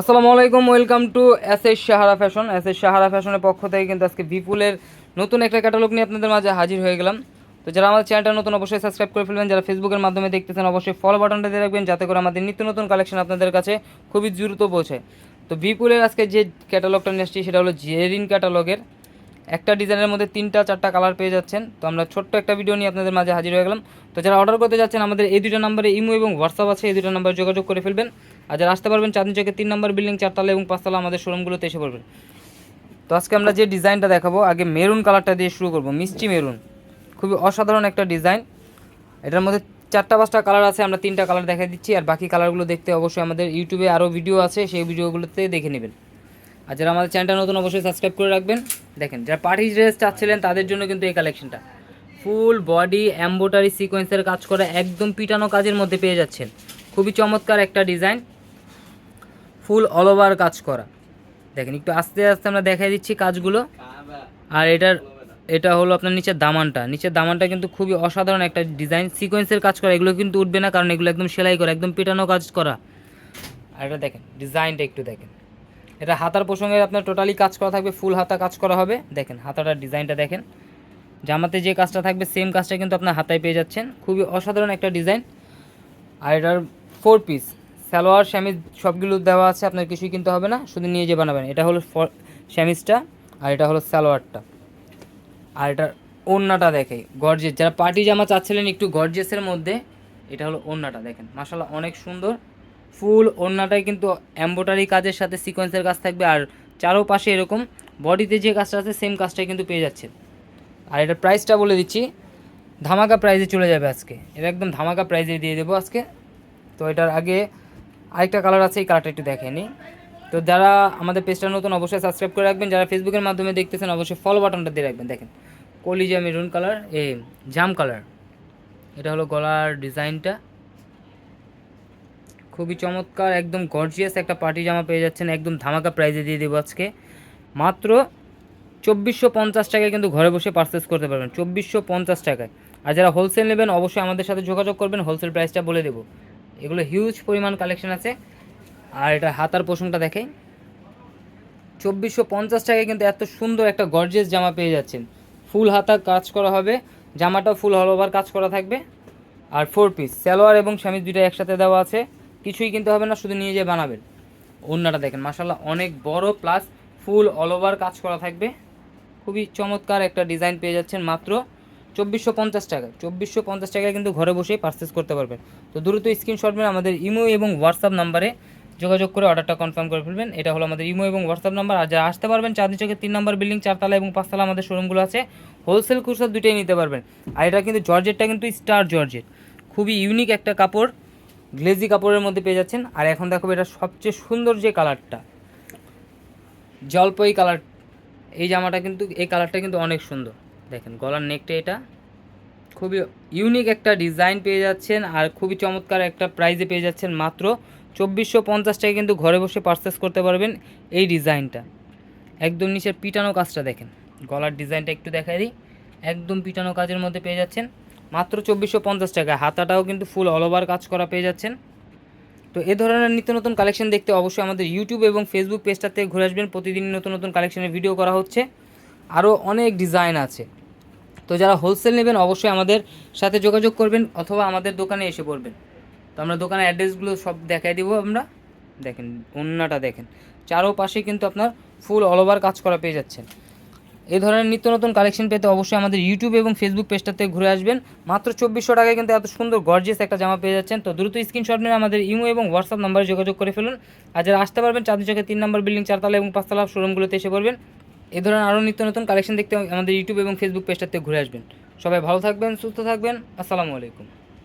আসসালামু আলাইকুম, welcome to S S Sahara fashion. S S Sahara ফ্যাশনের পক্ষ থেকে কিন্তু আজকে বিপুলের নতুন একটা ক্যাটালগ নিয়ে আপনাদের মাঝে হাজির হয়ে গেলাম। তো যারা আমাদের চ্যানেলটা নতুন, অবশ্যই সাবস্ক্রাইব করে ফেলবেন। যারা ফেসবুকের মাধ্যমে দেখতেছেন, অবশ্যই ফলো বাটনটা দিয়ে রাখবেন, যাতে করে আমাদের নিত্য নতুন কালেকশন আপনাদের কাছে খুবই দ্রুত পৌঁছে তো বিপুলের আজকে যে ক্যাটালগটা নিয়ে আসছি, সেটা হলো জেরিন ক্যাটালগের একটা ডিজাইনের মধ্যে তিনটা, চারটা কালার পেয়ে যাচ্ছেন। তো আমরা ছোট্ট একটা ভিডিও নিয়ে আপনাদের মাঝে হাজির হয়ে গেলাম। তো যারা অর্ডার করতে যাচ্ছেন, আমাদের এই দুটো নাম্বারে ইমো এবং হোয়াটসঅ্যাপ আছে, এই দুটো নাম্বারে যোগাযোগ করে ফেলবেন। আর যারা আসতে পারবেন চাঁদনি চকের তিন নম্বর বিল্ডিং চারতলা এবং পাঁচতলা আমাদের শোরুমগুলোতে এসে পড়বেন। তো আজকে আমরা যে ডিজাইনটা দেখাবো, আগে মেরুন কালারটা দিয়ে শুরু করব, মিষ্টি মেরুন খুবই অসাধারণ একটা ডিজাইন। এটার মধ্যে চারটা, পাঁচটা কালার আছে, আমরা তিনটা কালার দেখা দিচ্ছি। আর বাকি কালারগুলো দেখতে অবশ্যই আমাদের ইউটিউবে আরও ভিডিও আছে, সেই ভিডিওগুলোতে দেখে নেবেন। আর যারা আমাদের চ্যানেলটা নতুন, অবশ্যই সাবস্ক্রাইব করে রাখবেন। দেখেন, যারা পার্টি ড্রেস চাচ্ছিলেন, তাদের জন্য কিন্তু এই কালেকশনটা ফুল বডি এম্বোটারি সিকোয়েন্সের কাজ করা একদম পিটানো কাজের মধ্যে পেয়ে যাচ্ছেন। খুবই চমৎকার একটা ডিজাইন ফুল অল ওভার কাজ করা। দেখেন, একটু আস্তে আস্তে আমরা দেখাই দিচ্ছি কাজগুলো। আর এটার, এটা হলো আপনার নিচের দামানটা। নিচের দামানটা কিন্তু খুবই অসাধারণ একটা ডিজাইন সিকোয়েন্সের কাজ করা, এগুলো কিন্তু উঠবে না, কারণ এগুলো একদম সেলাই করা, একদম পেটানো কাজ করা। আর এটা দেখেন ডিজাইনটা একটু দেখেন। এটা হাতার প্রসঙ্গে আপনার টোটালি কাজ করা থাকবে ফুল হাতা কাজ করা হবে। দেখেন হাতাটার ডিজাইনটা দেখেন। জামাতে যে কাজটা থাকবে সেম কাজটা কিন্তু আপনার হাতায় পেয়ে যাচ্ছেন। খুবই অসাধারণ একটা ডিজাইন। আর এটার ফোর পিস সালোয়ার শ্যামিজ সবগুলো দেওয়া আছে, আপনার কিছুই কিনতে হবে না, শুধু নিয়ে যে বানাবেন। এটা হলো শ্যামিজটা আর এটা হলো সালোয়ারটা। আর এটার ওড়নাটা দেখে গর্জেস যারা পার্টি জামা চাচ্ছিলেন একটু গর্জেসের মধ্যে, এটা হলো ওড়নাটা দেখেন। মাসাল্লাহ অনেক সুন্দর। ফুল ওড়নাটাই কিন্তু এম্বোটারি কাজের সাথে সিকোয়েন্সের কাজ থাকবে, আর চারোপাশে এরকম বডিতে যে কাজটা আছে সেম কাজটাই কিন্তু পেয়ে যাচ্ছে। আর এটার প্রাইসটা বলে দিচ্ছি, ধামাকা প্রাইজে চলে যাবে আজকে। এটা একদম ধামাকা প্রাইজে দিয়ে দেবো আজকে। তো এটার আগে আরেকটা কালার আছে, এই কালারটা একটু দেখে নিই। তো যারা আমাদের পেজটা নতুন, অবশ্যই সাবস্ক্রাইব করে রাখবেন। যারা ফেসবুকের মাধ্যমে দেখতেছেন, অবশ্যই ফলো বাটনটা দিয়ে রাখবেন। দেখেন, কলিজা মেরুন কালার এ, জাম কালার এটা হলো গলার ডিজাইনটা খুবই চমৎকার, একদম গর্জিয়াস একটা পার্টি জামা পেয়ে যাচ্ছেন, একদম ধামাকা প্রাইজে দিয়ে দেবো আজকে। মাত্র চব্বিশশো পঞ্চাশ টাকায় কিন্তু ঘরে বসে পারচেস করতে পারবেন, চব্বিশশো পঞ্চাশ টাকায়। আর যারা হোলসেল নেবেন, অবশ্যই আমাদের সাথে যোগাযোগ করবেন হোলসেল প্রাইসটা বলে দেবো। এগুলো হিউজ পরিমাণ কালেকশন আছে। আর এটা হাতার পোষণটা দেখে চব্বিশশো পঞ্চাশ টাকায় কিন্তু এত সুন্দর একটা গর্জিয়াস জামা পেয়ে যাচ্ছেন। ফুল হাতা কাজ করা হবে জামাটা ফুল অল ওভার কাজ করা থাকবে। আর ফোর পিস সালোয়ার এবং স্বামী দুইটা একসাথে দেওয়া আছে। কিছুই কিনতে হবে না, শুধু নিয়ে যেয়ে বানাবেন। অন্যটা দেখেন মাসাল্লাহ অনেক বড় প্লাস ফুল অল ওভার কাজ করা থাকবে। খুবই চমৎকার একটা ডিজাইন পেয়ে যাচ্ছেন মাত্র চব্বিশশো পঞ্চাশ টাকা চব্বিশশো পঞ্চাশ টাকায় কিন্তু ঘরে বসেই পারচেস করতে পারবেন। তো দ্রুত স্ক্রিনশট মেরে আমাদের ইমো এবং হোয়াটসঅ্যাপ নাম্বারে যোগাযোগ করে অর্ডারটা কনফার্ম করে ফেলবেন। এটা হলো আমাদের ইমো এবং হোয়াটসঅ্যাপ নাম্বার আর যারা আসতে পারবেন, চাঁদনি চকের তিন নম্বর বিল্ডিং চারতলা এবং পাঁচতলা আমাদের শোরুমগুলো আছে হোলসেল খুচরা দুইটাই নিতে পারবেন। আর এটা কিন্তু জর্জেটটা কিন্তু স্টার জর্জেট খুবই ইউনিক একটা কাপড়। গ্লেজি কাপড়ের মধ্যে পেয়ে যাচ্ছেন। আর এখন দেখো এটা সবচেয়ে সুন্দর যে কালারটা, জলপাই কালার, এই জামাটা কিন্তু, এই কালারটা কিন্তু অনেক সুন্দর। দেখেন, গলার নেকটা এটা। খুবই ইউনিক একটা ডিজাইন পেয়ে যাচ্ছেন আর খুবই চমৎকার একটা প্রাইজে পেয়ে যাচ্ছেন মাত্র চব্বিশশো পঞ্চাশ টাকায় কিন্তু ঘরে বসে পারচেস করতে পারবেন এই ডিজাইনটা একদম নিচের পিটানো কাজটা দেখেন। গলার ডিজাইনটা একটু দেখাই দিই। একদম পিটানো কাজের মধ্যে পেয়ে যাচ্ছেন। মাত্র চব্বিশশো পঞ্চাশ টাকা। হাতাটাও কিন্তু ফুল অল ওভার কাজ করা পেয়ে যাচ্ছেন। তো এ ধরনের নিত্য নতুন কালেকশন দেখতে অবশ্যই আমাদের ইউটিউব এবং ফেসবুক পেজটাতে ঘুরে আসবেন। প্রতিদিন নতুন নতুন কালেকশনের ভিডিও করা হচ্ছে। আরও অনেক ডিজাইন আছে। তো যারা হোলসেল নেবেন, অবশ্যই আমাদের সাথে যোগাযোগ করবেন অথবা আমাদের দোকানে এসে পড়বেন। তো আমরা দোকানের অ্যাড্রেসগুলো সব দেখাই দিব আমরা। দেখেন অন্যটা দেখেন। চারোপাশে কিন্তু আপনার ফুল অল ওভার কাজ করা পেয়ে যাচ্ছেন। এই ধরনের নিত্য নতুন কালেকশন পেতে অবশ্যই আমাদের ইউটিউব এবং ফেসবুক পেজটাতে ঘুরে আসবেন। মাত্র চব্বিশশো টাকায় কিন্তু এত সুন্দর গর্জিয়াস একটা জামা পেয়ে যাচ্ছেন। তো দ্রুত স্ক্রিনশট নিয়ে আমাদের ইমো এবং হোয়াটসঅ্যাপ নাম্বারে যোগাযোগ করে ফেলুন। আর যারা আসতে পারবেন, চাঁদনি চকের তিন নম্বর বিল্ডিং চারতলা এবং পাঁচতলা শোরুমগুলোতে এসে পড়বেন। এই ধরনের আরও নিত্য নতুন কালেকশন দেখতে আমাদের ইউটিউব এবং ফেসবুক পেজটাতে ঘুরে আসবেন। সবাই ভালো থাকবেন, সুস্থ থাকবেন। আসসালামু আলাইকুম।